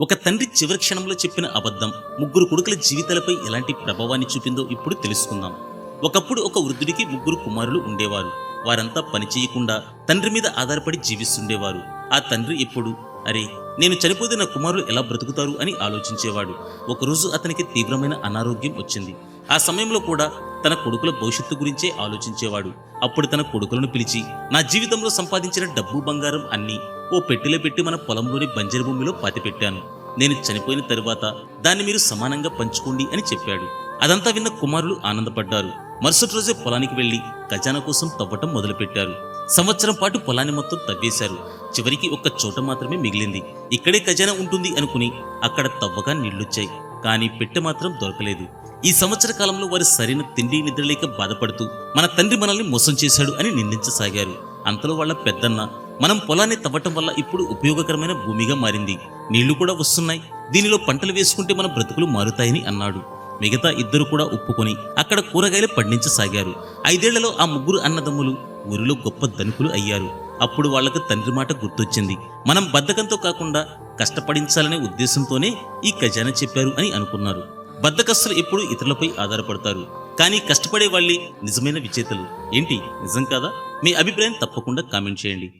ఒక తండ్రి చివరి క్షణంలో చెప్పిన అబద్ధం ముగ్గురు కొడుకుల జీవితాలపై ఎలాంటి ప్రభావాన్ని చూపిందో ఇప్పుడు తెలుసుకుందాం. ఒకప్పుడు ఒక వృద్ధుడికి ముగ్గురు కుమారులు ఉండేవారు. వారంతా పని చేయకుండా తండ్రి మీద ఆధారపడి జీవిస్తుండేవారు. ఆ తండ్రి ఎప్పుడు? అరే నేను చనిపోతే నా కుమారులు ఎలా బ్రతుకుతారు అని ఆలోచించేవాడు. ఒకరోజు అతనికి తీవ్రమైన అనారోగ్యం వచ్చింది. ఆ సమయంలో కూడా తన కొడుకుల భవిష్యత్తు గురించే ఆలోచించేవాడు. అప్పుడు తన కొడుకులను పిలిచి నా జీవితంలో సంపాదించిన డబ్బు బంగారం అన్నీ ఓ పెట్టెలో పెట్టి మన పొలంలోని బంజరు భూమిలో పాతిపెట్టాను. నేను చనిపోయిన తరువాత దాన్ని మీరు సమానంగా పంచుకోండి అని చెప్పాడు. అదంతా విన్న కుమారులు ఆనందపడ్డారు. మరుసటి రోజే పొలానికి వెళ్ళి ఖజానా కోసం తవ్వటం మొదలుపెట్టారు. సంవత్సరం పాటు పొలాన్ని మొత్తం తవ్వేశారు. చివరికి ఒక్క చోట మాత్రమే మిగిలింది. ఇక్కడే ఖజానా ఉంటుంది అనుకుని అక్కడ తవ్వగా నీళ్ళొచ్చాయి కానీ పెట్టె మాత్రం దొరకలేదు. ఈ సంవత్సర కాలంలో వారు సరైన తిండి నిద్రలేక బాధపడుతూ మన తండ్రి మనల్ని మోసం చేశాడు అని నిందించసాగారు. అంతలో వాళ్ళ పెద్దన్న మనం పొలాన్ని తవ్వటం వల్ల ఇప్పుడు ఉపయోగకరమైన భూమిగా మారింది. నీళ్ళు కూడా వస్తున్నాయి. దీనిలో పంటలు వేసుకుంటే మన బ్రతుకులు మారుతాయని అన్నాడు. మిగతా ఇద్దరు కూడా ఒప్పుకొని అక్కడ కూరగాయలు పండించసాగారు. ఐదేళ్ళలో ఆ ముగ్గురు అన్నదమ్ములు ఊరిలో గొప్ప ధనికులు అయ్యారు. అప్పుడు వాళ్ళకు తండ్రి మాట గుర్తొచ్చింది. మనం బద్ధకంతో కాకుండా కష్టపడించాలనే ఉద్దేశంతోనే ఈ ఖజానా చెప్పారు అని అనుకున్నారు. బద్ధకస్తులు ఎప్పుడు ఇతరులపై ఆధారపడతారు. కానీ కష్టపడే వాళ్ళే నిజమైన విజేతలు. ఏంటి? నిజం కాదా? మీ అభిప్రాయం తప్పకుండా కామెంట్ చేయండి.